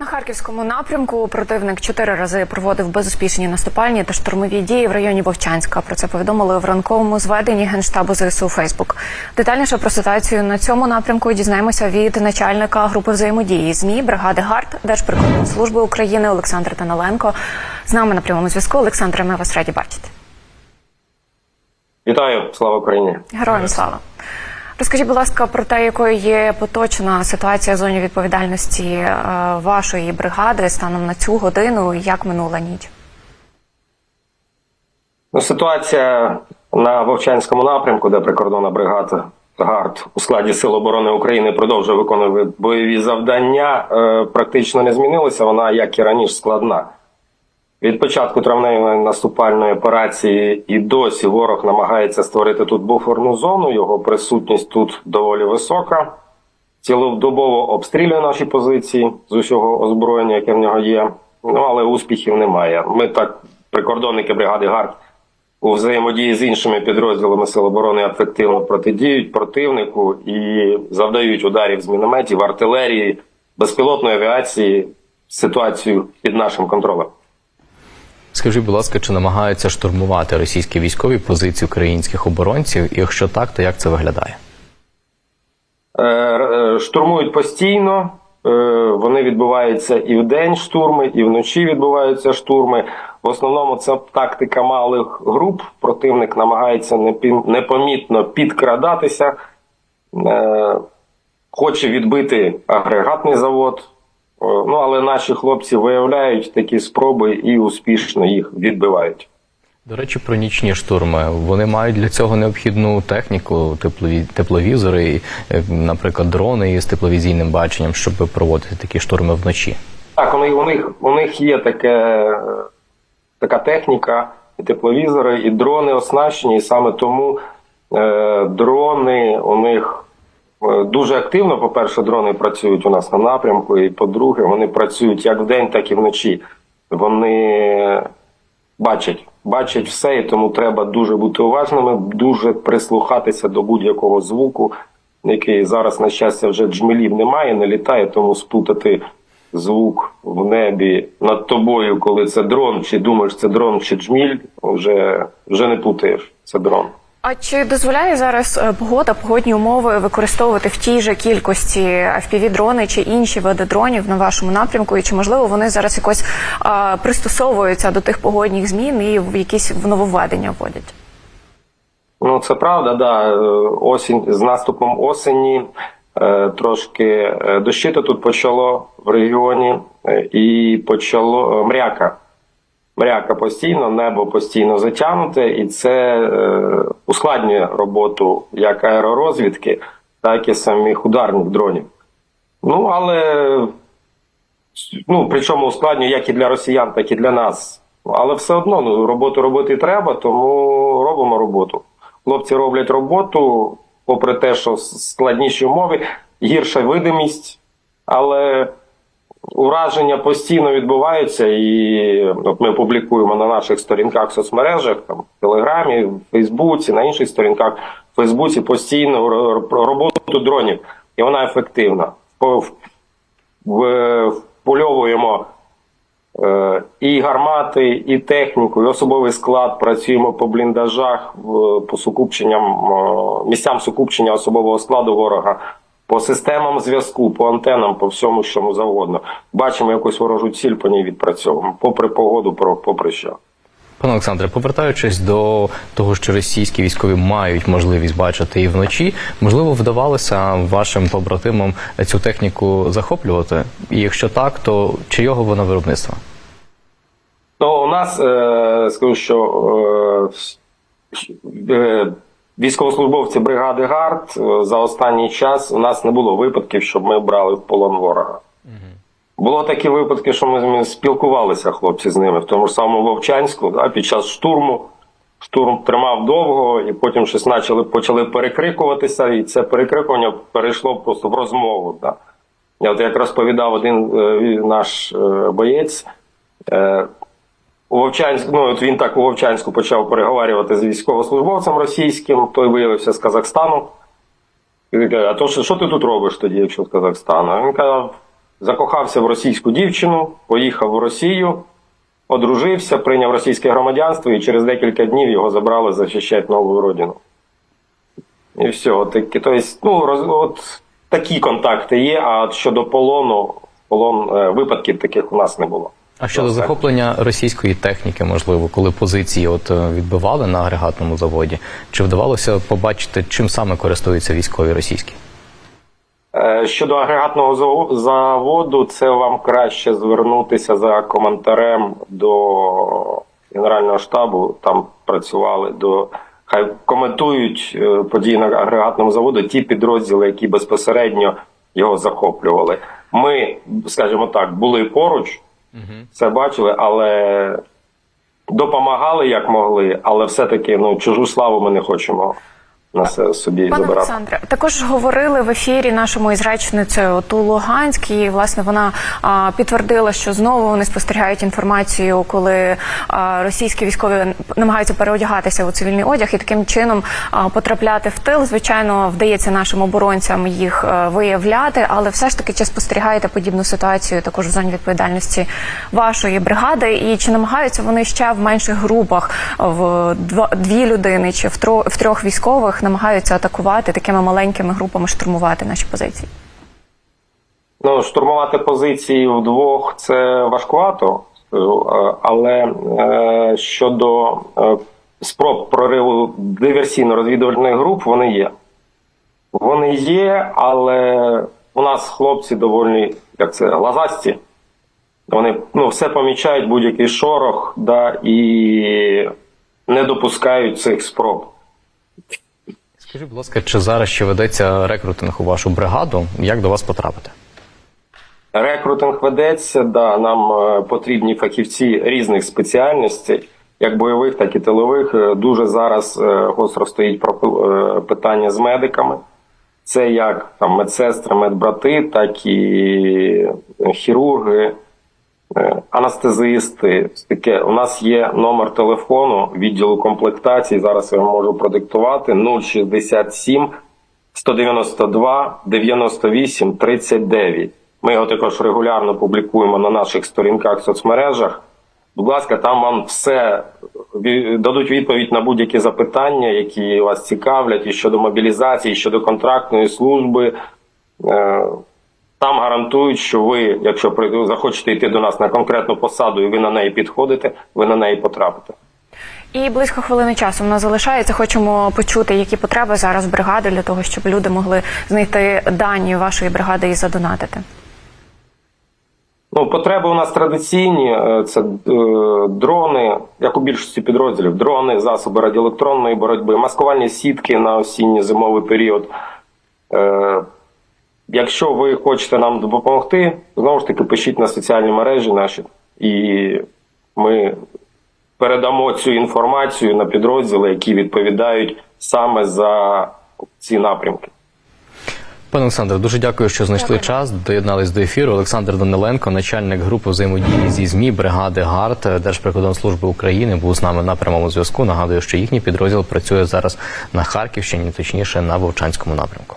На харківському напрямку противник чотири рази проводив безуспішні наступальні та штурмові дії в районі Вовчанська. Про це повідомили в ранковому зведенні генштабу ЗСУ Фейсбук. Детальніше про ситуацію на цьому напрямку дізнаємося від начальника групи взаємодії ЗМІ бригади ГАРД Держприкордонслужби України Олександр Таналенко. З нами на прямому зв'язку. Олександре, ми вас раді бачити. Вітаю, слава Україні! Героям слава. Розкажіть, будь ласка, про те, якою є поточна ситуація в зоні відповідальності е, вашої бригади станом на цю годину, як минула ніч? Ну, ситуація на Вовчанському напрямку, де прикордонна бригада ГАРД у складі Сил оборони України продовжує виконувати бойові завдання, е, практично не змінилася. Вона, як і раніше, складна. Від початку травневої наступальної операції і досі ворог намагається створити тут буферну зону. Його присутність тут доволі висока. Цілодобово обстрілює наші позиції з усього озброєння, яке в нього є. Ну але успіхів немає. Ми так, прикордонники бригади ГАРД, у взаємодії з іншими підрозділами Сил оборони ефективно протидіють противнику і завдають ударів з мінометів, артилерії, безпілотної авіації. Ситуацію під нашим контролем. Скажіть, будь ласка, чи намагаються штурмувати російські військові позиції українських оборонців? І якщо так, то як це виглядає? Е, е, Штурмують постійно. Е, Вони відбуваються і в день штурми, і вночі відбуваються штурми. В основному це тактика малих груп. Противник намагається непомітно підкрадатися, хоче відбити агрегатний завод. Ну але наші хлопці виявляють такі спроби і успішно їх відбивають. До речі, про нічні штурми. Вони мають для цього необхідну техніку, теплові, тепловізори, е, наприклад, дрони із тепловізійним баченням, щоб проводити такі штурми вночі. Так, у них, у них, у них є таке, така техніка, і тепловізори, і дрони оснащені, і саме тому е, дрони у них дуже активно. По-перше, дрони працюють у нас на напрямку, і по-друге, вони працюють як вдень, так і вночі. Вони бачать, бачать все, і тому треба дуже бути уважними, дуже прислухатися до будь-якого звуку, який зараз, на щастя, вже джмелів немає, не літає, тому сплутати звук в небі над тобою, коли це дрон, чи думаєш, це дрон, чи джміль, вже, вже не плутаєш. Це дрон. А чи дозволяє зараз е, погода, погодні умови використовувати в тій же кількості fpv дрони чи інші види дронів на вашому напрямку? І чи можливо вони зараз якось а, пристосовуються до тих погодних змін і в якісь нововведення вводять? Ну, це правда, да. Е, Осінь з наступом осені е, трошки дощити тут почало в регіоні, і почало мряка. Мряка постійно, небо постійно затягнуте, і це е, ускладнює роботу як аеророзвідки, так і самих ударних дронів. Ну, але ну, причому ускладнює як і для росіян, так і для нас. Але все одно ну, роботу робити треба, тому робимо роботу. Хлопці роблять роботу, попри те, що складніші умови, гірша видимість, але ураження постійно відбуваються, і от ми публікуємо на наших сторінках в соцмережах, там, в Телеграмі, в Фейсбуці, на інших сторінках в Фейсбуці постійно роботу дронів, і вона ефективна. Впольовуємо Е, і гармати, і техніку, і особовий склад. Працюємо по бліндажах, по сукупченням, місцям сукупчення особового складу ворога, по системам зв'язку, по антенам, по всьому, чому завгодно. Бачимо якусь ворожу ціль, по ній відпрацьовуємо, попри погоду, попри що. Пане Олександре, повертаючись до того, що російські військові мають можливість бачити і вночі, можливо, вдавалося вашим побратимам цю техніку захоплювати? І якщо так, то чийого вона виробництва? Ну, у нас е, скажу, що е, е, військовослужбовці бригади ГАРД е, за останній час у нас не було випадків, щоб ми брали в полон ворога. Було такі випадки, що ми спілкувалися, хлопці, з ними в тому ж самому Вовчанську, да, під час штурму. Штурм тримав довго, і потім щось почали, почали перекрикуватися, і це перекрикування перейшло просто в розмову. Да. Я от як розповідав один е, наш е, боєць, у Вовчанську, ну от він так у Вовчанську почав переговорювати з військовослужбовцем російським, той виявився з Казахстану. І він каже, а то що, що ти тут робиш тоді, якщо з Казахстану? Він казав, закохався в російську дівчину, поїхав в Росію, одружився, прийняв російське громадянство і через декілька днів його забрали захищати нову родину. І все, от такі, тобто, ну, роз, от такі контакти є, а щодо полону, полон, е, випадків таких у нас не було. А щодо захоплення російської техніки, можливо, коли позиції от е, відбивали на агрегатному заводі, чи вдавалося побачити, чим саме користуються військові російські? Е, Щодо агрегатного заводу, це вам краще звернутися за коментарем до Генерального штабу. Там працювали до хай коментують е, події на агрегатному заводу ті підрозділи, які безпосередньо його захоплювали. Ми, скажімо так, були поруч, це бачили, але допомагали як могли, але все-таки ну чужу славу ми не хочемо на собі Пане забирати. Олександре, також говорили в ефірі нашому із речницею Ту Луганськ, і власне вона а, підтвердила, що знову вони спостерігають інформацію, коли а, російські військові намагаються переодягатися у цивільний одяг і таким чином а, потрапляти в тил. Звичайно, вдається нашим оборонцям їх е, виявляти, але все ж таки чи спостерігаєте подібну ситуацію також в зоні відповідальності вашої бригади? І чи намагаються вони ще в менших групах в два дві людини чи в тро в трьох військових намагаються атакувати такими маленькими групами, штурмувати наші позиції? Ну, штурмувати позиції вдвох це важкувато, е, але е, щодо е, спроб прориву диверсійно-розвідувальних груп, вони є. Вони є, але у нас хлопці доволі, як це, глазасті. Вони ну, все помічають, будь-який шорох, да, і не допускають цих спроб. Скажіть, будь ласка, чи зараз ще ведеться рекрутинг у вашу бригаду? Як до вас потрапити? Рекрутинг ведеться, да, нам е, потрібні фахівці різних спеціальностей, як бойових, так і тилових. Е, Дуже зараз е, гостро стоїть про питання з медиками. Це як там медсестри, медбрати, так і хірурги, анестезисти. Таке у нас є номер телефону відділу комплектації. Зараз я вам можу продиктувати 067 192 98 39. Ми його також регулярно публікуємо на наших сторінках в соцмережах. Будь ласка, там вам все дадуть відповідь на будь-які запитання, які вас цікавлять, і щодо мобілізації, і щодо контрактної служби. Е, Там гарантують, що ви, якщо захочете йти до нас на конкретну посаду, і ви на неї підходите, ви на неї потрапите. І близько хвилини часу в нас залишається. Хочемо почути, які потреби зараз бригади для того, щоб люди могли знайти дані вашої бригади і задонатити. Ну, потреби у нас традиційні: Е, це е, дрони, як у більшості підрозділів, дрони, засоби радіоелектронної боротьби, маскувальні сітки на осінньо-зимовий період. Якщо ви хочете нам допомогти, знову ж таки пишіть на соціальні мережі наші, і ми передамо цю інформацію на підрозділи, які відповідають саме за ці напрямки. Пане Олександре, дуже дякую, що знайшли Дякую. час. Доєднались до ефіру. Олександр Даниленко, начальник групи взаємодії зі ЗМІ бригади ГАРД Держприкордонслужби України, був з нами на прямому зв'язку. Нагадую, що їхній підрозділ працює зараз на Харківщині, точніше на Вовчанському напрямку.